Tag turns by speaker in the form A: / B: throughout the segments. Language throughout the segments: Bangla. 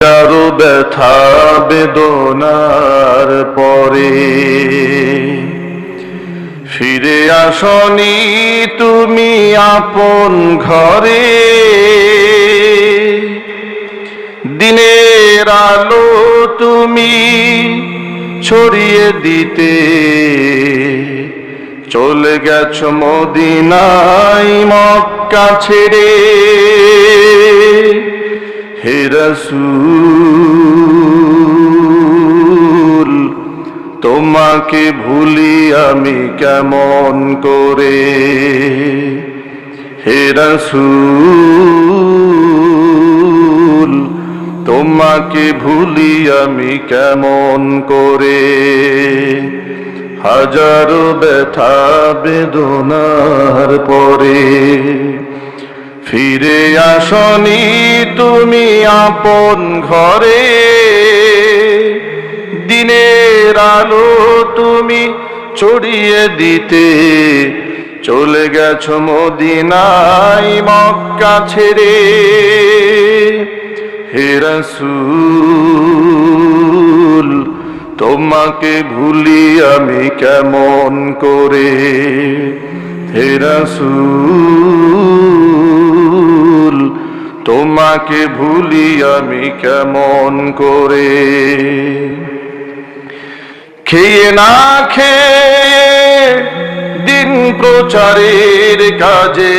A: কারও ব্যথা বেদনার পরে ফিরে আসনি তুমি আপন ঘরে। দিনের আলো তুমি ছড়িয়ে দিতে। চলে গেছ মদিনাই মক্কা ছেড়ে। হে রসুল, তোমাকে ভুলি আমি কেমন করে? হে রসুল তোমাকে ভুলি আমি কেমন করে? হাজারো ব্যথা বেদনার পরে। ফিরে আসনি তুমি আপন ঘরে। দিনের আলো তুমি ছড়িয়ে দিতে। চলে গেছ মদিনাই মক্কা ছেড়ে। হে রসুল, তোমাকে ভুলি আমি কেমন করে? হে রসুল, তোমাকে ভুলি আমি কেমন করে? খেয়ে না খেয়ে দিন প্রচারের কাজে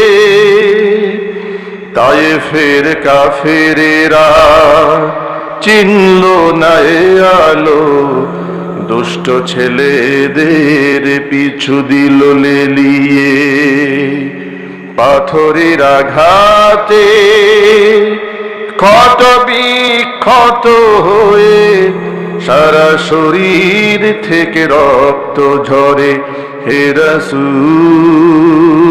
A: তাই ফের কাফেরেরা চিনল না এ আলো। দুষ্ট ছেলেদের পিছু দিল লেলিয়ে। পাথরের আঘাতে ক্ষত বিক্ষত হয়ে সারা শরীর থেকে রক্ত ঝরে হে রসুল।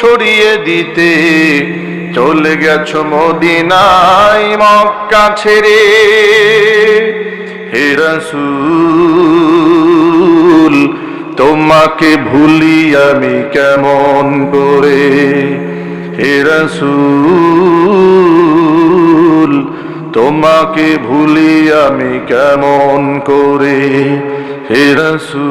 A: ছড়িয়ে দিতে। চলে গেছ মদিনাই মক্কা ছেড়ে। হে রসুল, তোমাকে ভুলি আমি কেমন করে? হে রসুল, তোমাকে ভুলি আমি কেমন করে? হে রসুল